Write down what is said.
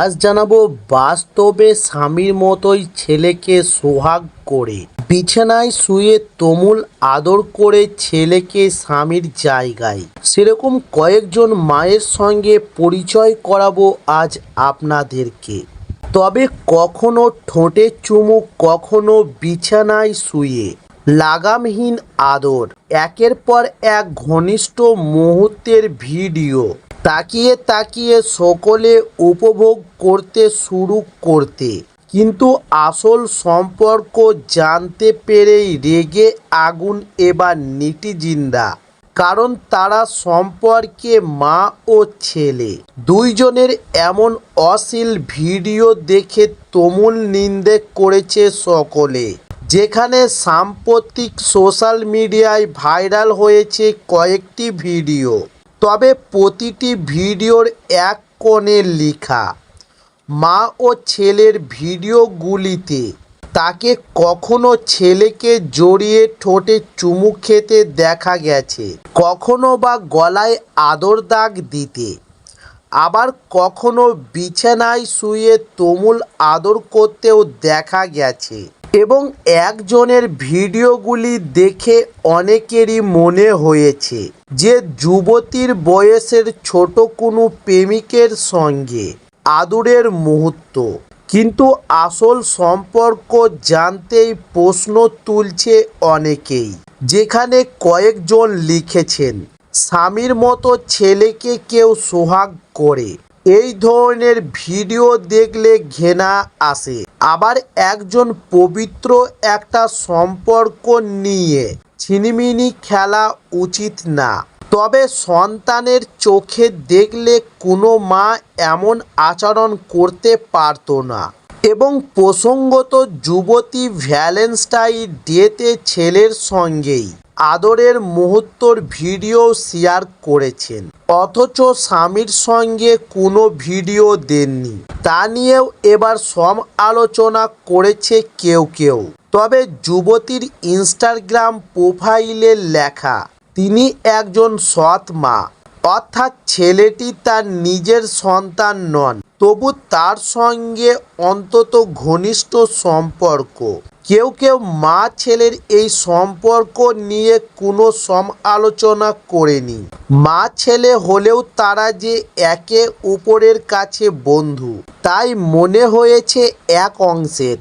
আজ জানাব, বাস্তবে স্বামীর মতোই ছেলেকে সোহাগ করে। বিছানায় শুয়ে তুমুল আদর করে ছেলেকে স্বামীর জায়গায়। সেরকম কয়েকজন মায়ের সঙ্গে পরিচয় করাবো আজ আপনাদেরকে। তবে কখনো ঠোঁটে চুমু, কখনো বিছানায় শুয়ে। লাগামহীন আদর। একের পর এক ঘনিষ্ঠ মুহূর্তের ভিডিও। তাকিয়ে তাকিয়ে সকলে উপভোগ করতে শুরু করতে। কিন্তু আসল সম্পর্ক জানতে পেরেই রেগে আগুন এবার নিটিজিন্দা কারণ তারা সম্পর্কে মা ও ছেলে। দুইজনের এমন অশ্লীল ভিডিও দেখে তুমুল নিন্দে করেছে সকলে। যেখানে সাম্প্রতিক সোশ্যাল মিডিয়ায় ভাইরাল হয়েছে কয়েকটি ভিডিও। তবে প্রতিটি ভিডিওর এক কোণে লেখা, মা ও ছেলের ভিডিওগুলিতে। তাকে কখনো ছেলেকে জড়িয়ে ঠোঁটে চুমু খেতে দেখা গেছে, কখনো বা গলায় আদর দাগ দিতে। আবার কখনো বিছানায় শুয়ে তুমুল আদর করতেও দেখা গেছে। এবং একজনের ভিডিওগুলি দেখে অনেকেরই মনে হয়েছে যে যুবতীর বয়সের ছোট কোনো প্রেমিকের সঙ্গে আদুরের মুহূর্ত। কিন্তু আসল সম্পর্ক জানতেই প্রশ্ন তুলছে অনেকেই, যেখানে কয়েকজন লিখেছেন, স্বামীর মতো ছেলেকে কেউ সোহাগ করে। এই ধরনের ভিডিও দেখলে ঘেনা আসে। আবার একজন পবিত্র একটা সম্পর্ক নিয়ে ছিনিমিনি খেলা উচিত না। তবে সন্তানের চোখে দেখলে কোনো মা এমন আচরণ করতে পারতো না। এবং প্রসঙ্গত যুবতী ভ্যালেন্সটাই ডেতে ছেলের সঙ্গেই। আদরের মুহূর্তর ভিডিও শেয়ার করেছেন। অথচ স্বামীর সঙ্গে কোনো ভিডিও দেননি। তা নিয়েও এবার সম আলোচনা করেছে কেউ কেউ। তবে যুবতীর ইনস্টাগ্রাম প্রোফাইলে লেখা, তিনি একজন সৎ মা। অর্থাৎ ছেলেটি তার নিজের সন্তান নন। তবু তার সঙ্গে অন্তত ঘনিষ্ঠ সম্পর্ক। কেউ কেউ মা ছেলের এই সম্পর্ক নিয়ে কোনো সম আলোচনা করেনি। মা ছেলে হলেও তারা যে একে উপরের কাছে বন্ধু, তাই মনে হয়েছে এক অংশের।